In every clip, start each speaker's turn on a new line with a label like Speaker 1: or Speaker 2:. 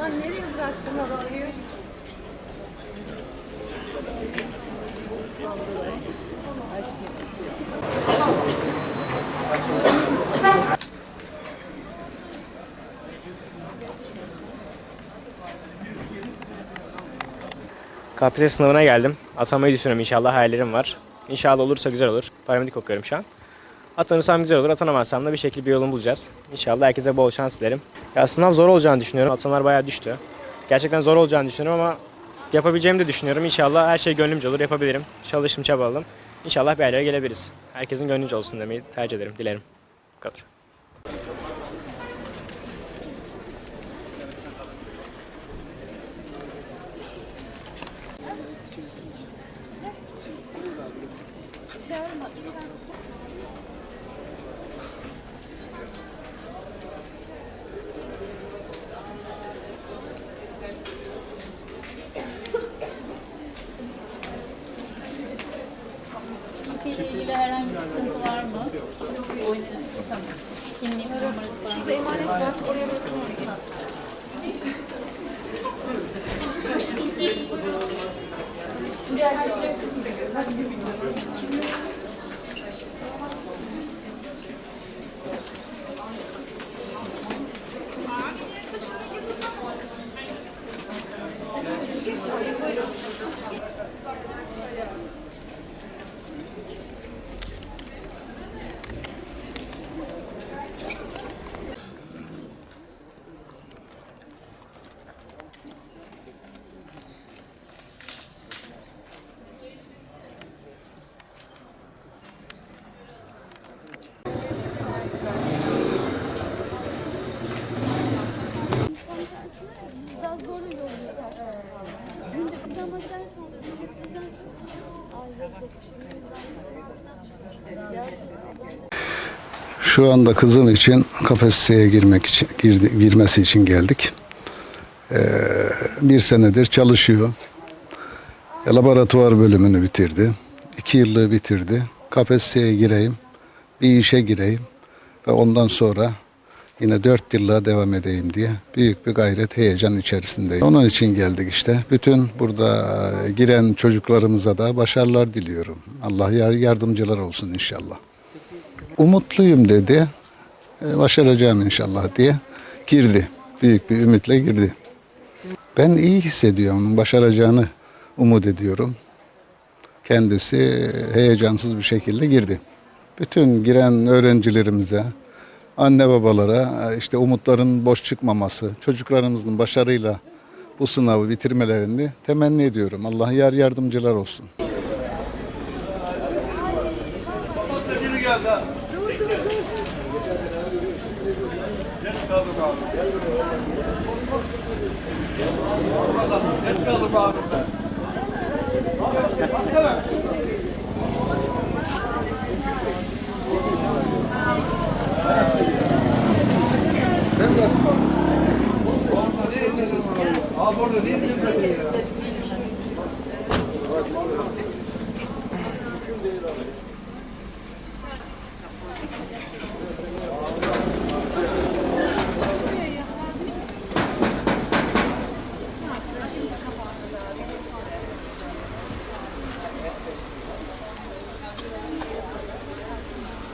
Speaker 1: Lan nereye bıraktın arabayı?
Speaker 2: KPSS sınavına geldim. Atamayı düşünüyorum inşallah hayallerim var. İnşallah olursa güzel olur. Paramedik okuyorum şu an. Atanırsam güzel olur. Atanamazsam da bir şekilde bir yolunu bulacağız. İnşallah herkese bol şans dilerim. Ya sınav zor olacağını düşünüyorum. Atanlar bayağı düştü. Gerçekten zor olacağını düşünüyorum ama yapabileceğimi de düşünüyorum. İnşallah her şey gönlümce olur. Yapabilirim. Çalıştım çabaladım. İnşallah bir yerlere gelebiliriz. Herkesin gönlünce olsun demeyi tercih ederim. Dilerim. Bu kadar.
Speaker 3: İlgili herhangi bir sıkıntı mı? Oynayalım. Tamam. Emanet var. Oraya bırakalım.
Speaker 4: Şu anda kızım için KPSS'ye girmek için girdi, girmesi için geldik. Ee, bir senedir çalışıyor. E, laboratuvar bölümünü bitirdi. İki yıllığı bitirdi. KPSS'ye gireyim, bir işe gireyim ve ondan sonra yine dört yıllığa devam edeyim diye büyük bir gayret, heyecan içerisindeyim. Onun için geldik işte. Bütün burada e, giren çocuklarımıza da başarılar diliyorum. Allah yar- yardımcılar olsun inşallah umutluyum dedi. E, Başaracağım inşallah diye girdi. Büyük bir ümitle girdi. Ben iyi hissediyorum. Başaracağını umut ediyorum. Kendisi heyecansız bir şekilde girdi. Bütün giren öğrencilerimize, anne babalara e, işte umutların boş çıkmaması, çocuklarımızın başarıyla bu sınavı bitirmelerini temenni ediyorum. Allah yar yardımcılar olsun.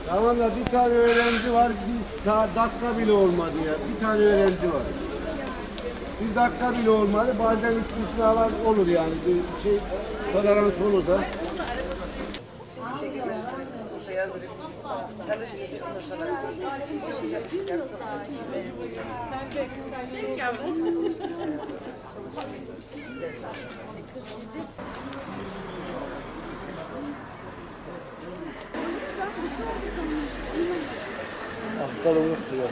Speaker 5: Tamam da bir tane öğrenci var, bir saat dakika bile olmadı ya. Bir tane öğrenci var. Bir dakika bile olmadı. Bazen istisnalar olur yani. Bir şey tolerans olur da. Aptal olmuştu ya.